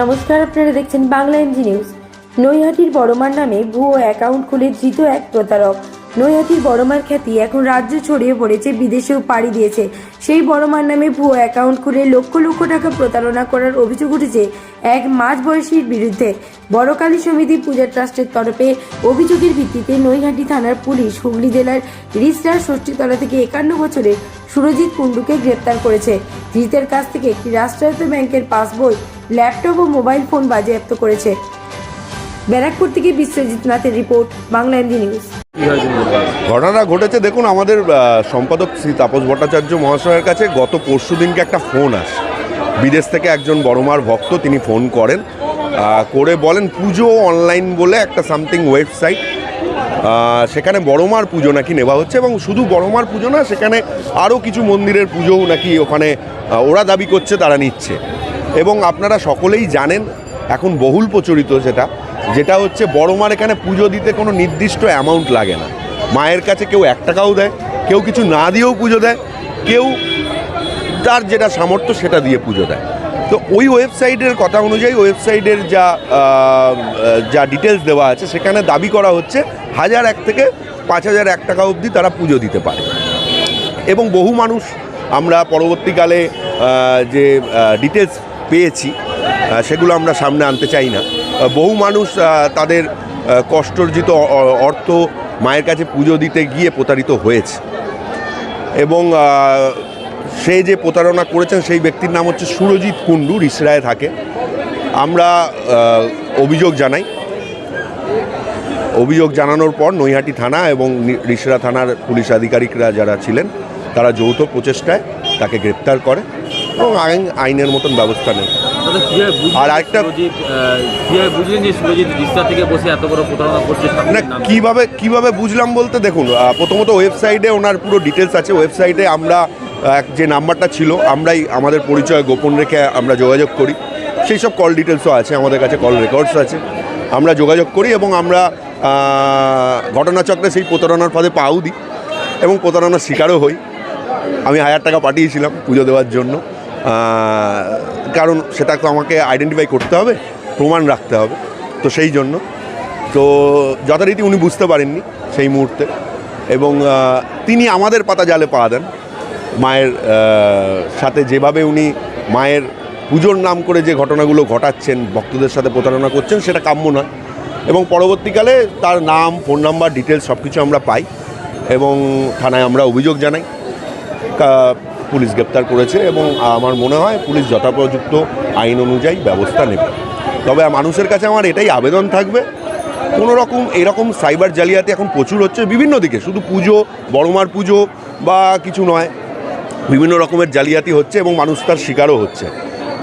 নমস্কার, আপনারা দেখছেন বাংলা এমজি নিউজ নৈহাটির বড়মার নামে ভুয়ো অ্যাকাউন্ট খুলে ধৃত এক প্রতারক। নৈহাটির বড়মার খ্যাতি এখন রাজ্য ছড়িয়ে পড়েছে, বিদেশেও পাড়ি দিয়েছে। সেই বড়মার নামে ভুয়ো অ্যাকাউন্ট খুলে লক্ষ লক্ষ টাকা প্রতারণা করার অভিযোগ উঠেছে এক মাঝবয়সীর বিরুদ্ধে। বড়কালী সমিতি পূজা ট্রাস্টের তরফে অভিযোগের ভিত্তিতে নৈহাটি থানার পুলিশ হুগলি জেলার রিস্টার ষষ্ঠীতলা থেকে একান্ন বছরের সুরজিৎ কুণ্ডুকে গ্রেপ্তার করেছে। ধৃতের কাছ থেকে একটি রাষ্ট্রায়ত্ত ব্যাংকের পাসবই ল্যাপটপ ও মোবাইল ফোন বাজেয়াপ্ত করেছে। ব্যারাকপুর থেকে বিশ্বজিৎ নাথের রিপোর্ট, বাংলা এমডি নিউজ। ঘটনাটা ঘটেছে, দেখুন, আমাদের সম্পাদক শ্রী তাপস ভট্টাচার্য মহাশয়ের কাছে গত পরশু দিনকে একটা ফোন আসে। বিদেশ থেকে একজন বড়মার ভক্ত, তিনি ফোন করেন করে বলেন, পুজো অনলাইন বলে একটা সামথিং ওয়েবসাইট সেখানে বড়মার পুজো নাকি নেওয়া হচ্ছে এবং শুধু বড়মার পুজো না, সেখানে আরও কিছু মন্দিরের পুজোও নাকি ওখানে ওরা দাবি করছে, তারা নিচ্ছে। এবং আপনারা সকলেই জানেন, এখন বহুল প্রচলিত সেটা যেটা হচ্ছে বড় মার এখানে পুজো দিতে কোনো নির্দিষ্ট অ্যামাউন্ট লাগে না। মায়ের কাছে কেউ এক টাকাও দেয়, কেউ কিছু না দিয়েও পুজো দেয়, কেউ তার যেটা সামর্থ্য সেটা দিয়ে পুজো দেয়। তো ওই ওয়েবসাইটের কথা অনুযায়ী, ওয়েবসাইটের যা যা ডিটেলস দেওয়া আছে, সেখানে দাবি করা হচ্ছে হাজার এক থেকে পাঁচ হাজার এক টাকা অবধি তারা পুজো দিতে পারে। এবং বহু মানুষ, আমরা পরবর্তীকালে যে ডিটেলস পেয়েছি সেগুলো আমরা সামনে আনতে চাই না। বহু মানুষ তাদের কষ্টর্জিত অর্থ মায়ের কাছে পুজো দিতে গিয়ে প্রতারিত হয়েছে। এবং সে যে প্রতারণা করেছেন সেই ব্যক্তির নাম হচ্ছে সুরজিৎ কুণ্ডু, রিসরায় থাকে। আমরা অভিযোগ জানাই। অভিযোগ জানানোর পর নৈহাটি থানা এবং রিসরা থানার পুলিশ আধিকারিকরা যারা ছিলেন, তারা যৌথ প্রচেষ্টায় তাকে গ্রেপ্তার করে। এবং আইন আইনের মতন ব্যবস্থা বুঝলেন আর একটা না? কীভাবে কীভাবে বুঝলাম বলতে দেখুন প্রথমত ওয়েবসাইটে ওনার পুরো ডিটেলস আছে। ওয়েবসাইটে আমরা যে নাম্বারটা ছিল আমরাই আমাদের পরিচয় গোপন রেখে আমরা যোগাযোগ করি। সেই সব কল ডিটেলসও আছে আমাদের কাছে কল রেকর্ডস আছে। আমরা যোগাযোগ করি এবং আমরা ঘটনাচক্রে সেই প্রতারণার ফাঁদে পাও দিই এবং প্রতারণার শিকারও হই। আমি হাজার টাকা পাঠিয়েছিলাম পুজো দেওয়ার জন্য। কারণ সেটা তো আমাকে আইডেন্টিফাই করতে হবে, প্রমাণ রাখতে হবে, তো সেই জন্য। তো যথারীতি উনি বুঝতে পারেননি সেই মুহূর্তে। এবং তিনি আমাদের পাতা জালে পা দেন। মায়ের সাথে যেভাবে উনি মায়ের পুজোর নাম করে যে ঘটনাগুলো ঘটাচ্ছেন, ভক্তদের সাথে প্রতারণা করছেন, সেটা কাম্য নয়। এবং পরবর্তীকালে তার নাম, ফোন নাম্বার ডিটেলস সব কিছু আমরা পাই। এবং থানায় আমরা অভিযোগ জানাই। পুলিশ গ্রেপ্তার করেছে এবং আমার মনে হয় পুলিশ যথাপযুক্ত আইন অনুযায়ী ব্যবস্থা নেবে। তবে মানুষের কাছে আমার এটাই আবেদন থাকবে কোনো রকম এরকম সাইবার জালিয়াতি এখন প্রচুর হচ্ছে বিভিন্ন দিকে, শুধু পুজো, বড়মার পুজো বা কিছু নয়, বিভিন্ন রকমের জালিয়াতি হচ্ছে এবং মানুষ তার শিকারও হচ্ছে।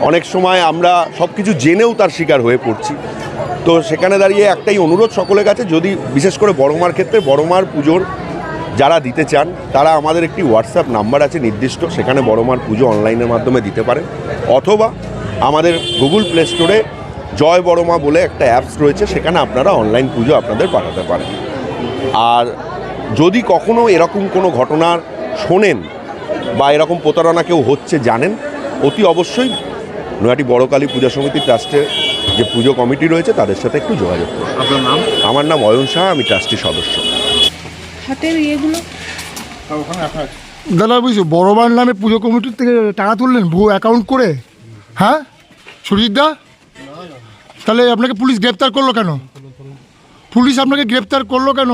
অনেক সময় আমরা সব কিছু জেনেও তার শিকার হয়ে পড়ছি। তো সেখানে দাঁড়িয়ে একটাই অনুরোধ সকলের কাছে, যদি বিশেষ করে বড়মার ক্ষেত্রে, বড়মার পুজোর যারা দিতে চান তারা আমাদের একটি হোয়াটসঅ্যাপ নাম্বার আছে নির্দিষ্ট সেখানে বড়মার পুজো অনলাইনের মাধ্যমে দিতে পারেন। অথবা আমাদের গুগল প্লে স্টোরে জয় বড়মা বলে একটা অ্যাপস রয়েছে সেখানে আপনারা অনলাইন পুজো আপনাদের পাঠাতে পারেন। আর যদি কখনো এরকম কোনো ঘটনার শোনেন বা এরকম প্রতারণা কেউ হচ্ছে জানেন অতি অবশ্যই নয়াটি বড়কালী পূজা সমিতি ট্রাস্টের যে পুজো কমিটি রয়েছে তাদের সাথে একটু যোগাযোগ করুন। আপনার নাম? আমার নাম অয়ন সাহা আমি ট্রাস্টির সদস্য। হাতের ইয়েগুলো। দাদা বুঝছ বড়বার নামে পুজো কমিটির থেকে টাকা তুললেন ভুয়ো অ্যাকাউন্ট করে? হ্যাঁ? সুরজিৎ দা? তাহলে আপনাকে পুলিশ গ্রেপ্তার করল কেন? পুলিশ আপনাকে গ্রেপ্তার করল কেন?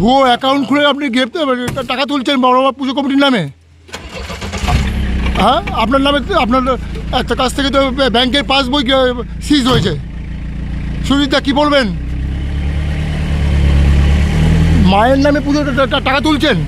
ভুয়ো অ্যাকাউন্ট খুলে আপনি গ্রেপ্তার টাকা তুলছেন বড়বার পুজো কমিটির নামে? হ্যাঁ? আপনার নামে আপনার একটা কাছ থেকে তো ব্যাংকের পাসবই সিজ হয়েছে সুরজিৎ দা কী বলবেন? মায়ের নামে পুজো টাকা তুলছেন?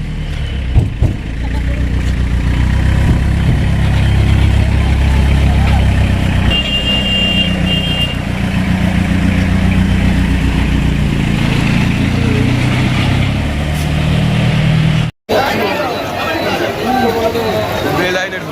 Related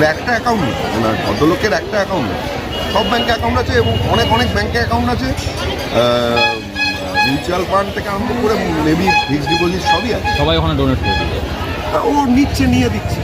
টাকা একটা অ্যাকাউন্ট নেই। ওনার ভদ্রলোকের একটা অ্যাকাউন্ট নেই। সব ব্যাঙ্কে অ্যাকাউন্ট আছে এবং অনেক অনেক ব্যাঙ্কে অ্যাকাউন্ট আছে। মিউচুয়াল ফান্ড থেকে আরম্ভ করে মেবি ফিক্সড ডিপোজিট সবই আছে। সবাই ওখানে ডোনেট করে ও নিচ্ছে নিয়ে দিচ্ছে।